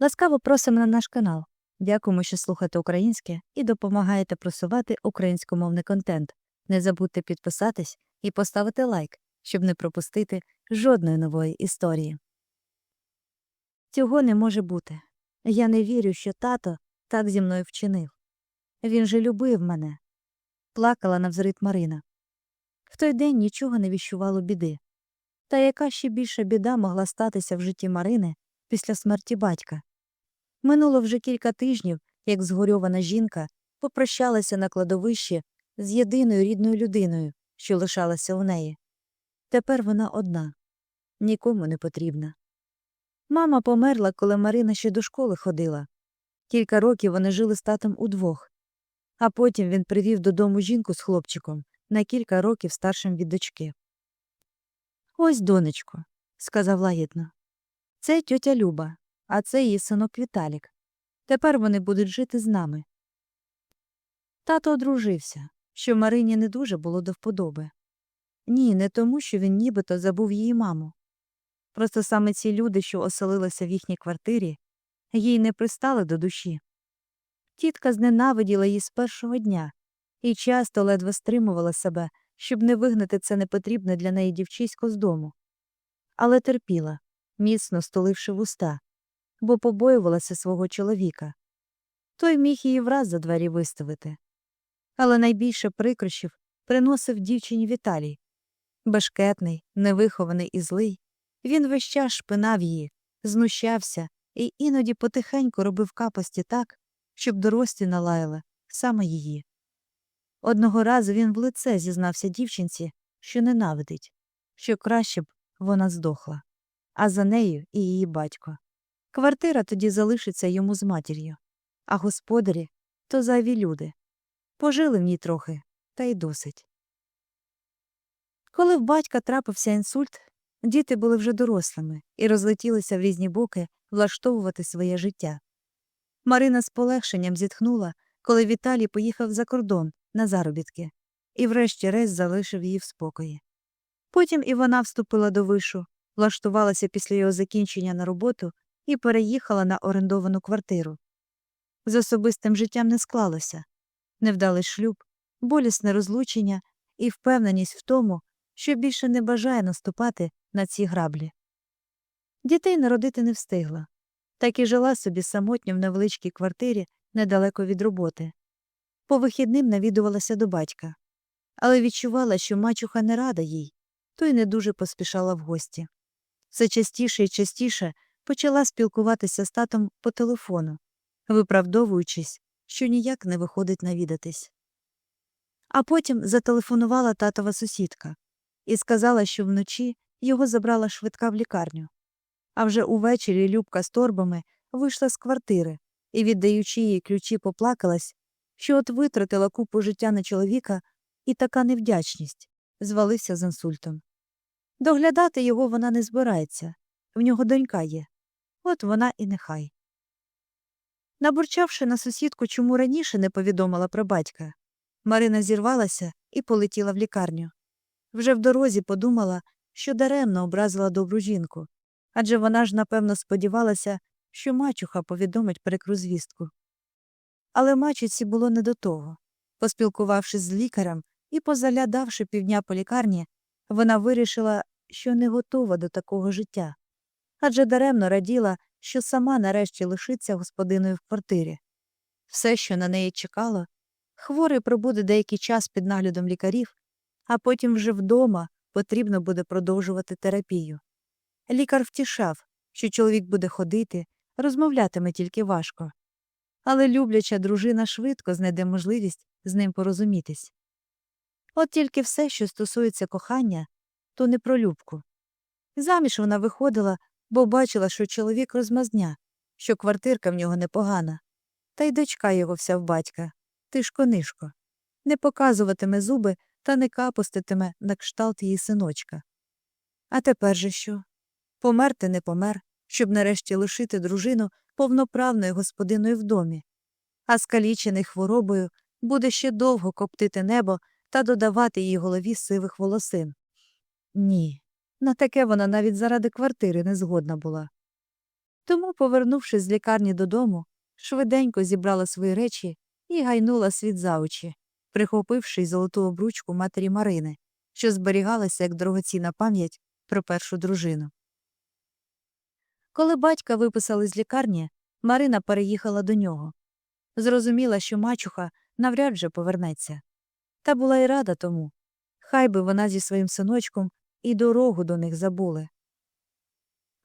Ласкаво просимо на наш канал. Дякуємо, що слухаєте українське і допомагаєте просувати українськомовний контент. Не забудьте підписатись і поставити лайк, щоб не пропустити жодної нової історії. Цього не може бути. Я не вірю, що тато так зі мною вчинив. Він же любив мене. Плакала навзрит Марина. В той день нічого не віщувало біди. Та яка ще більша біда могла статися в житті Марини після смерті батька? Минуло вже кілька тижнів, як згорьована жінка попрощалася на кладовищі з єдиною рідною людиною, що лишалася у неї. Тепер вона одна, нікому не потрібна. Мама померла, коли Марина ще до школи ходила. Кілька років вони жили з татом удвох, а потім він привів додому жінку з хлопчиком на кілька років старшим від дочки. Ось, донечко, сказав лагідно. Це тьотя Люба, а це її синок Віталік. Тепер вони будуть жити з нами. Тато одружився, що Марині не дуже було до вподоби. Ні, не тому, що він нібито забув її маму. Просто саме ці люди, що оселилися в їхній квартирі, їй не пристали до душі. Тітка зненавиділа її з першого дня і часто ледве стримувала себе, щоб не вигнати це непотрібне для неї дівчисько з дому. Але терпіла, міцно столивши вуста, бо побоювалася свого чоловіка. Той міг її враз за двері виставити. Але найбільше прикрощів приносив дівчині Віталій. Бешкетний, невихований і злий, він весь час шпинав її, знущався і іноді потихеньку робив капості так, щоб дорослі налаяли саме її. Одного разу він в лице зізнався дівчинці, що ненавидить, що краще б вона здохла, а за нею і її батько. Квартира тоді залишиться йому з матір'ю, а господарі то зайві люди. Пожили в ній трохи, та й досить. Коли в батька трапився інсульт, діти були вже дорослими і розлетілися в різні боки влаштовувати своє життя. Марина з полегшенням зітхнула, коли Віталій поїхав за кордон на заробітки і врешті-решт залишив її в спокої. Потім і вона вступила до вишу, влаштувалася після його закінчення на роботу і переїхала на орендовану квартиру. З особистим життям не склалося невдалий шлюб, болісне розлучення і впевненість в тому, що більше не бажає наступати на ці граблі. Дітей народити не встигла, так і жила собі самотньо в невеличкій квартирі недалеко від роботи. По вихідним навідувалася до батька, але відчувала, що мачуха не рада їй, то й не дуже поспішала в гості. Все частіше і частіше почала спілкуватися з татом по телефону, виправдовуючись, що ніяк не виходить навідатись. А потім зателефонувала татова сусідка і сказала, що вночі його забрала швидка в лікарню. А вже увечері Любка з торбами вийшла з квартири і, віддаючи їй ключі, поплакалась, що от витратила купу життя на чоловіка і така невдячність звалився з інсультом. Доглядати його вона не збирається, в нього донька є. От вона і нехай. Набурчавши на сусідку, чому раніше не повідомила про батька, Марина зірвалася і полетіла в лікарню. Вже в дорозі подумала, що даремно образила добру жінку, адже вона ж, напевно, сподівалася, що мачуха повідомить прикру звістку. Але мачуці було не до того. Поспілкувавшись з лікарем і позалядавши півдня по лікарні, вона вирішила, що не готова до такого життя, адже даремно раділа, що сама нарешті лишиться господиною в квартирі. Все, що на неї чекало, хворий пробуде деякий час під наглядом лікарів, а потім вже вдома потрібно буде продовжувати терапію. Лікар втішав, що чоловік буде ходити, розмовлятиме тільки важко. Але любляча дружина швидко знайде можливість з ним порозумітись. От тільки все, що стосується кохання, то не про любку. Заміж вона виходила, бо бачила, що чоловік розмазня, що квартирка в нього непогана, та й дочка його вся в батька, тишко-нишко, не показуватиме зуби та не капуститиме на кшталт її синочка. А тепер же що? Померти не помер, щоб нарешті лишити дружину повноправною господиною в домі, а скалічений хворобою буде ще довго коптити небо та додавати їй голові сивих волосин. Ні, на таке вона навіть заради квартири не згодна була. Тому, повернувшись з лікарні додому, швиденько зібрала свої речі і гайнула світ за очі, прихопивши й золоту обручку матері Марини, що зберігалася як дорогоцінна пам'ять про першу дружину. Коли батька виписали з лікарні, Марина переїхала до нього. Зрозуміла, що мачуха навряд же повернеться. Та була й рада тому. Хай би вона зі своїм синочком і дорогу до них забули.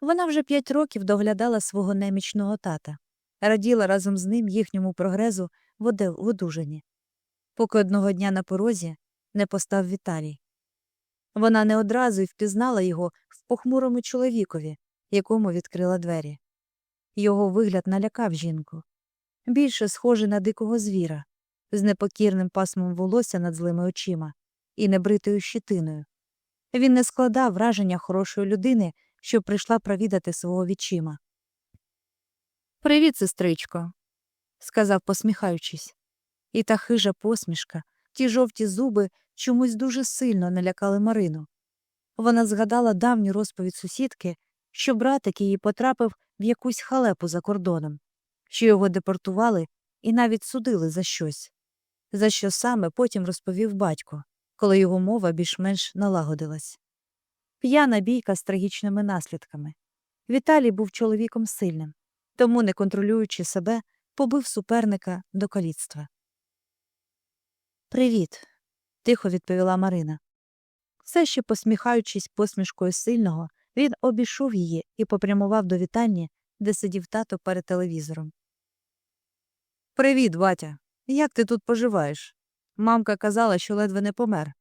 Вона вже п'ять років доглядала свого немічного тата, раділа разом з ним їхньому прогрезу в одужанні. Поки одного дня на порозі не постав Віталій. Вона не одразу й впізнала його в похмурому чоловікові, якому відкрила двері. Його вигляд налякав жінку. Більше схожий на дикого звіра, з непокірним пасмом волосся над злими очима і небритою щитиною. Він не складав враження хорошої людини, що прийшла провідати свого відчима. Привіт, сестричко, сказав, посміхаючись. І та хижа посмішка, ті жовті зуби чомусь дуже сильно налякали Марину. Вона згадала давню розповідь сусідки, що братик її потрапив в якусь халепу за кордоном, що його депортували і навіть судили за щось, за що саме потім розповів батько, коли його мова більш-менш налагодилась. П'яна бійка з трагічними наслідками. Віталій був чоловіком сильним, тому, не контролюючи себе, побив суперника до каліцтва. Привіт, тихо відповіла Марина. Все ще посміхаючись посмішкою сильного, він обійшов її і попрямував до вітальні, де сидів тато перед телевізором. Привіт, батя. Як ти тут поживаєш? Мамка казала, що ледве не помер.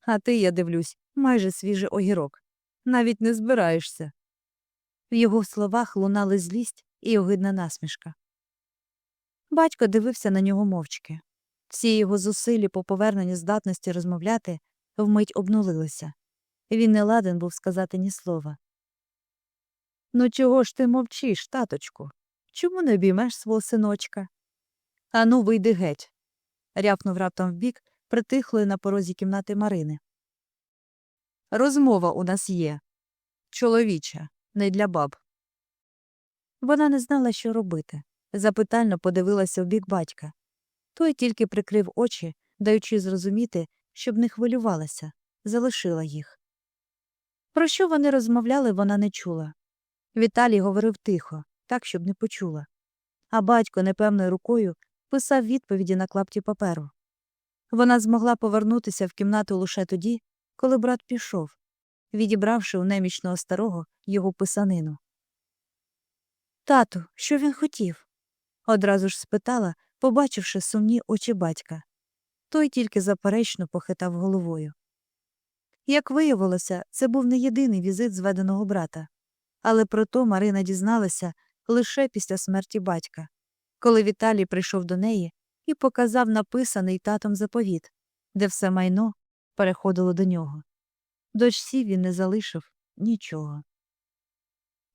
А ти, я дивлюсь, майже свіжий огірок. Навіть не збираєшся. В його словах лунали злість і огидна насмішка. Батько дивився на нього мовчки. Всі його зусилля по поверненню здатності розмовляти вмить обнулилися. Він не ладен був сказати ні слова. Ну, чого ж ти мовчиш, таточку? Чому не обіймеш свого синочка? Ану, вийди геть. рявкнув раптом вбік, притихлої на порозі кімнати Марини. Розмова у нас є. Чоловіча, не для баб. Вона не знала, що робити. Запитально подивилася в бік батька. Той тільки прикрив очі, даючи зрозуміти, щоб не хвилювалася, залишила їх. Про що вони розмовляли, вона не чула. Віталій говорив тихо, так, щоб не почула. А батько непевною рукою писав відповіді на клапті паперу. Вона змогла повернутися в кімнату лише тоді, коли брат пішов, відібравши у немічного старого його писанину. Тату, що він хотів? одразу ж спитала, побачивши сумні очі батька. Той тільки заперечно похитав головою. Як виявилося, це був не єдиний візит зведеного брата, але про то Марина дізналася лише після смерті батька, коли Віталій прийшов до неї і показав написаний татом заповіт, де все майно переходило до нього. Дочці він не залишив нічого.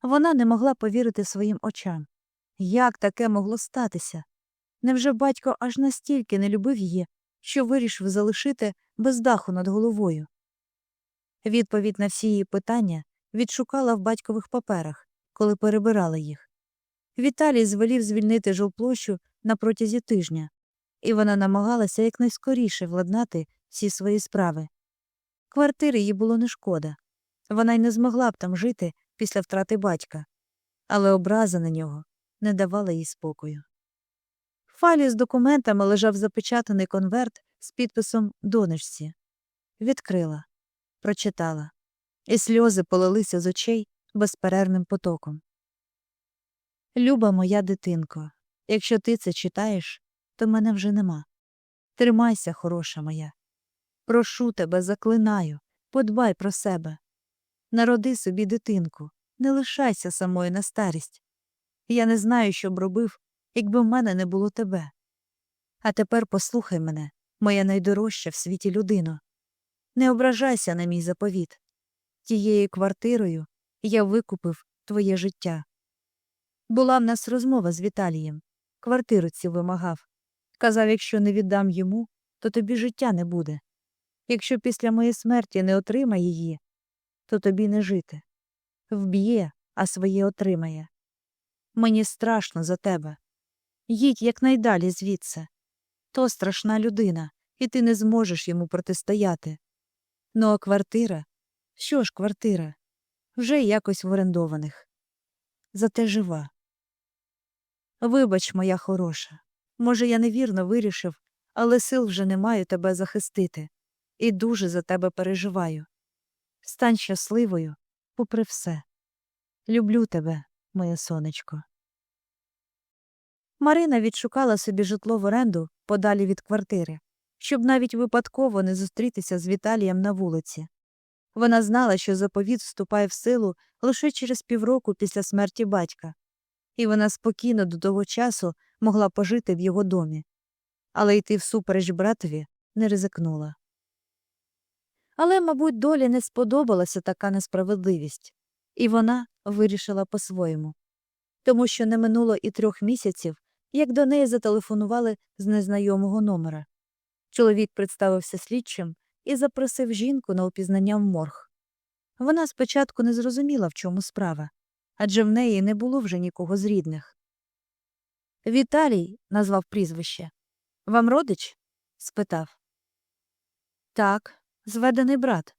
Вона не могла повірити своїм очам. Як таке могло статися? Невже батько аж настільки не любив її, що вирішив залишити без даху над головою? Відповідь на всі її питання відшукала в батькових паперах, коли перебирала їх. Віталій звелів звільнити жилплощу на протязі тижня, і вона намагалася якнайскоріше владнати всі свої справи. Квартири їй було не шкода. Вона й не змогла б там жити після втрати батька, але образа на нього не давала їй спокою. В файлі з документами лежав запечатаний конверт з підписом донечці. Відкрила, прочитала, і сльози полилися з очей безперервним потоком. Люба моя дитинко, якщо ти це читаєш, то мене вже нема. Тримайся, хороша моя. Прошу тебе, заклинаю, подбай про себе. Народи собі дитинку, не лишайся самою на старість. Я не знаю, що б робив, якби в мене не було тебе. А тепер послухай мене, моя найдорожча в світі людино. Не ображайся на мій заповіт. Тією квартирою я викупив твоє життя. Була в нас розмова з Віталієм. Квартиру цю вимагав. Казав, якщо не віддам йому, то тобі життя не буде. Якщо після моєї смерті не отримає її, то тобі не жити. Вб'є, а своє отримає. Мені страшно за тебе. Їдь якнайдалі звідси. То страшна людина, і ти не зможеш йому протистояти. Ну, а квартира? Що ж квартира? Вже якось в орендованих. Зате жива. Вибач, моя хороша. Може, я невірно вирішив, але сил вже не маю тебе захистити, і дуже за тебе переживаю. Стань щасливою, попри все. Люблю тебе, моє сонечко. Марина відшукала собі житло в оренду подалі від квартири, щоб навіть випадково не зустрітися з Віталієм на вулиці. Вона знала, що заповіт вступає в силу лише через півроку після смерті батька, і вона спокійно до того часу могла пожити в його домі, але йти всупереч братові не ризикнула. Але, мабуть, долі не сподобалася така несправедливість, і вона вирішила по-своєму. Тому що не минуло і трьох місяців, як до неї зателефонували з незнайомого номера. Чоловік представився слідчим і запросив жінку на опізнання в морг. Вона спочатку не зрозуміла, в чому справа, адже в неї не було вже нікого з рідних. Віталій назвав прізвище. Вам родич? спитав. Так, зведений брат.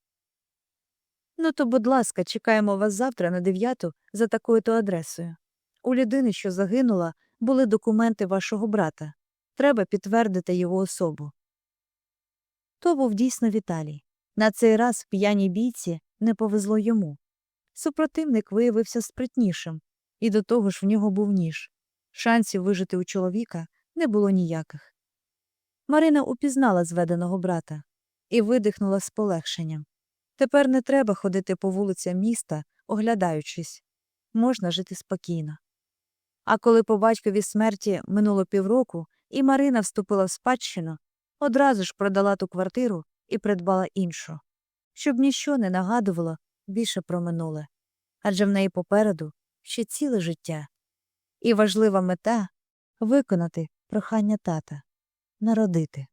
Ну, то, будь ласка, чекаємо вас завтра на дев'яту за такою-то адресою. У людини, що загинула, були документи вашого брата. Треба підтвердити його особу. То був дійсно Віталій. На цей раз п'яній бійці не повезло йому. Супротивник виявився спритнішим, і до того ж в нього був ніж. Шансів вижити у чоловіка не було ніяких. Марина упізнала зведеного брата і видихнула з полегшенням. Тепер не треба ходити по вулицям міста, оглядаючись. Можна жити спокійно. А коли по батькові смерті минуло півроку, і Марина вступила в спадщину, одразу ж продала ту квартиру і придбала іншу, щоб ніщо не нагадувало більше про минуле. Адже в неї попереду ще ціле життя. І важлива мета виконати прохання тата народити.